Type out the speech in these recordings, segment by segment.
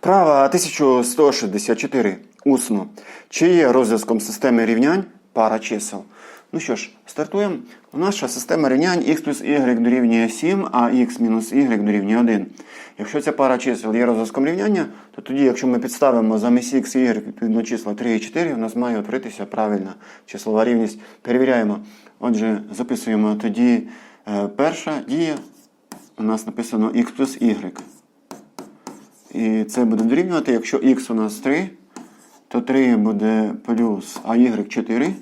Вправа 1164. Усно. Чи є розв'язком системи рівнянь пара чисел? Ну що ж, стартуємо. Наша система рівнянь x плюс y дорівнює 7, а x мінус y дорівнює 1. Якщо ця пара чисел є розв'язком рівняння, то тоді, якщо ми підставимо замість x і y відповідно числа 3 і 4, у нас має утворитися правильна числова рівність. Перевіряємо. Отже, записуємо тоді е, перша дія. У нас написано x плюс y. І це буде дорівнювати, якщо х у нас 3, то 3 буде плюс, а y 4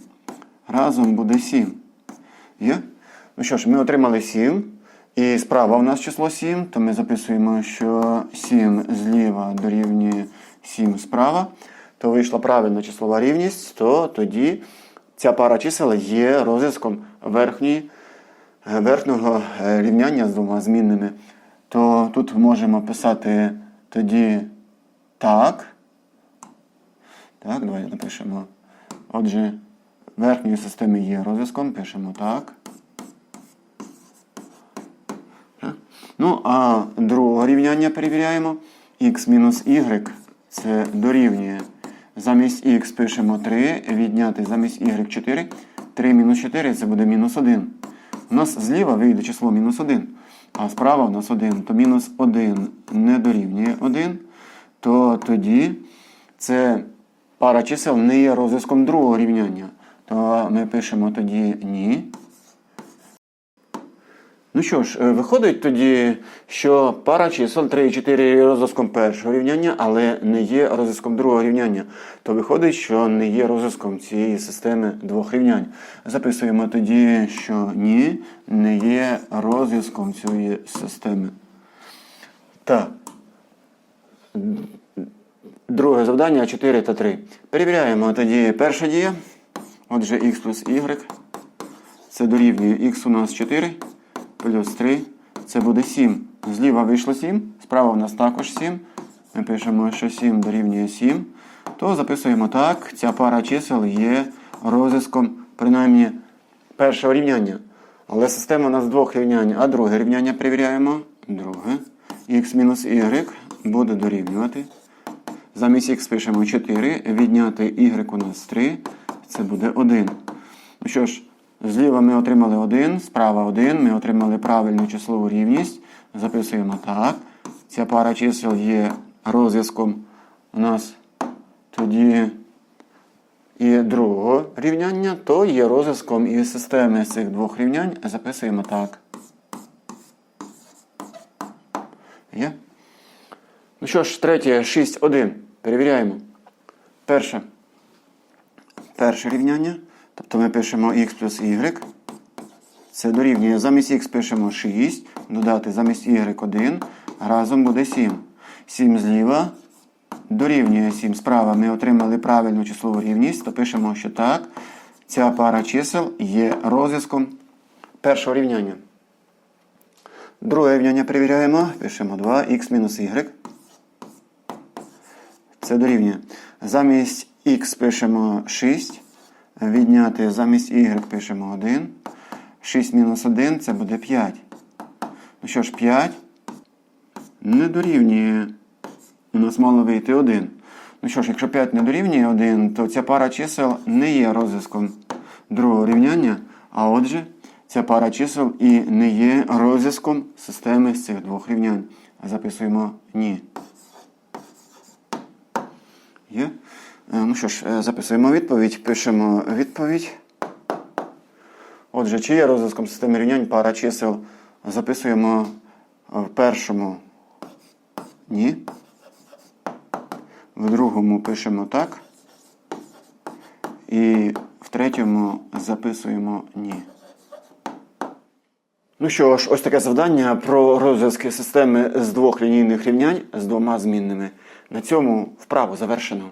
разом буде 7. Є? Ну що ж, ми отримали 7. І справа у нас число 7, то ми записуємо, що 7 зліва дорівнює 7 справа. То вийшла правильна числова рівність, то тоді ця пара чисел є розв'язком верхньої, верхнього рівняння з двома змінними. То тут можемо писати тоді так. Так, давайте напишемо. Отже, верхньої системи є розв'язком, пишемо так. Ну, а друге рівняння перевіряємо. x мінус y це дорівнює. Замість х пишемо 3, відняти замість y 4. 3 мінус 4 це буде мінус 1. У нас зліва вийде число мінус 1, а справа у нас 1, то мінус 1 не дорівнює 1, то тоді це пара чисел не є розв'язком другого рівняння. То ми пишемо тоді ні. Ну що ж, е, виходить тоді, що пара чисел 3 і 4 є розв'язком першого рівняння, але не є розв'язком другого рівняння. То виходить, що не є розв'язком цієї системи двох рівнянь. Записуємо тоді, що ні, не є розв'язком цієї системи. Так. Друге завдання 4 та 3. Перевіряємо тоді перша дія. Отже, х плюс y. Це дорівнює х у нас 4 плюс 3. Це буде 7. Зліва вийшло 7, справа у нас також 7. Ми пишемо, що 7 дорівнює 7. То записуємо так. Ця пара чисел є розв'язком, принаймні, першого рівняння. Але система у нас двох рівнянь, а друге рівняння перевіряємо. Друге. х мінус y буде дорівнювати. Замість х пишемо 4, відняти y у нас 3, це буде 1. Ну що ж, зліва ми отримали 1, справа 1, ми отримали правильну числову рівність. Записуємо так. Ця пара чисел є розв'язком у нас тоді і другого рівняння, то є розв'язком і системи цих двох рівнянь. Записуємо так. Є? Ну що ж, третє, 6, 1. Перевіряємо. Перше. Перше рівняння. Тобто ми пишемо x плюс y. Це дорівнює. Замість x пишемо 6. Додати замість y 1. Разом буде 7. 7 зліва. Дорівнює 7 справа. Ми отримали правильну числову рівність, то пишемо, що так. Ця пара чисел є розв'язком першого рівняння. Друге рівняння перевіряємо. Пишемо 2х мінус y. Це дорівнює. Замість х пишемо 6. Відняти замість y пишемо 1. 6 мінус 1 це буде 5. Ну що ж, 5 не дорівнює. У нас мало вийти 1. Ну що ж, якщо 5 не дорівнює 1, то ця пара чисел не є розв'язком другого рівняння. А отже, ця пара чисел і не є розв'язком системи з цих двох рівнянь. Записуємо ні. Є? Е, Ну що ж, е, записуємо відповідь, пишемо відповідь. Отже, чи є розв'язком системи рівнянь пара чисел? Записуємо в першому ні. В другому пишемо так. І в третьому записуємо ні. Ну що ж, ось таке завдання про розв'язки системи з двох лінійних рівнянь з двома змінними. На цьому вправу завершено.